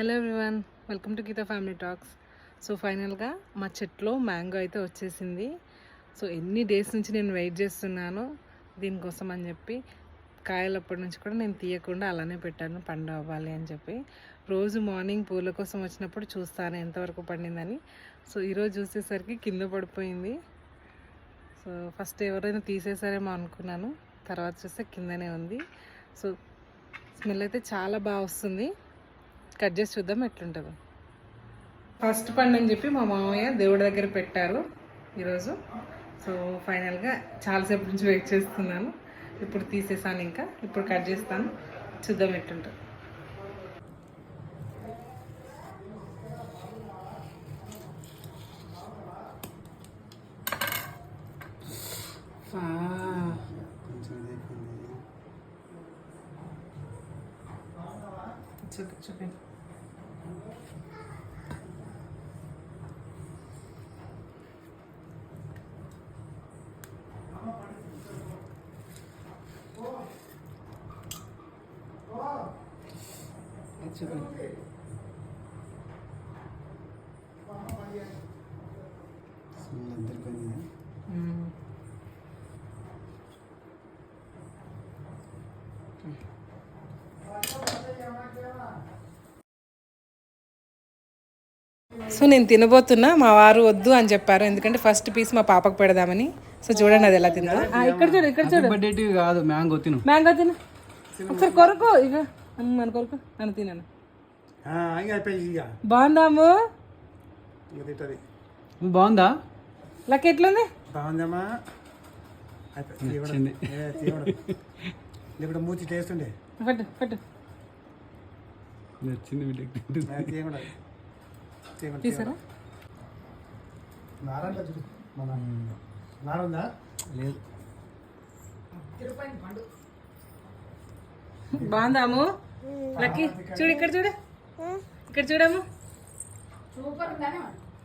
Hello everyone welcome to Geetha family talks so ఫైనల్గా మా చెట్లో mango అయితే వచ్చేసింది. సో ఎన్ని డేస్ నుంచి నేను వెయిట్ చేస్తున్నాను దీనికోసం అని చెప్పి కాయలప్పటి నుంచి కూడా నేను తీయకుండా అలానే పెట్టాను పండు అవ్వాలి అని చెప్పి. రోజు మార్నింగ్ పూల కోసం వచ్చినప్పుడు చూస్తాను ఎంతవరకు పండిందని. సో ఈరోజు చూసేసరికి కింద పడిపోయింది. సో ఫస్ట్ ఎవరైనా తీసేసారేమో అనుకున్నాను తర్వాత చూస్తే కిందనే ఉంది. సో స్మెల్ అయితే చాలా బాగా వస్తుంది. కట్ చేసి చూద్దాం ఎట్లుంటుందో. ఫస్ట్ పండు అని చెప్పి మా మామయ్య దేవుడి దగ్గర పెట్టారు ఈరోజు. సో ఫైనల్గా చాలాసేపు నుంచి వెయిట్ చేస్తున్నాను. ఇప్పుడు తీసేసాను ఇంకా. ఇప్పుడు కట్ చేస్తాను. చూద్దాం ఎట్టుంటుంది చూపి చూపి. సో నేను తినబోతున్నా మా వారు వద్దు అని చెప్పారు. ఎందుకంటే ఫస్ట్ పీస్ మా పాపకు పెడదామని. సో చూడండి అది ఎలా తిందో. ఆ, ఇక్కడ చూడు ఇక్కడ చూడు. బడ్డేటివ్ కాదు మ్యాంగో తిను. మ్యాంగో తిను. ఒకసారి కొరకు ఇక మన కొరకు నన్ను తిన్నాను బాగుందాము బాగుందా లక్ ఎట్లుంది? బాగుందమ్మా. ఇప్పుడు మూతి టేస్ట్ ఉండే. పట్టు పట్టు నచ్చింది తీసారా? నారంట చూడు మన నారుందా లేదు. బాగుందాము లక్కీ చూడు ఇక్కడ చూడు. ఇక్కడ చూడము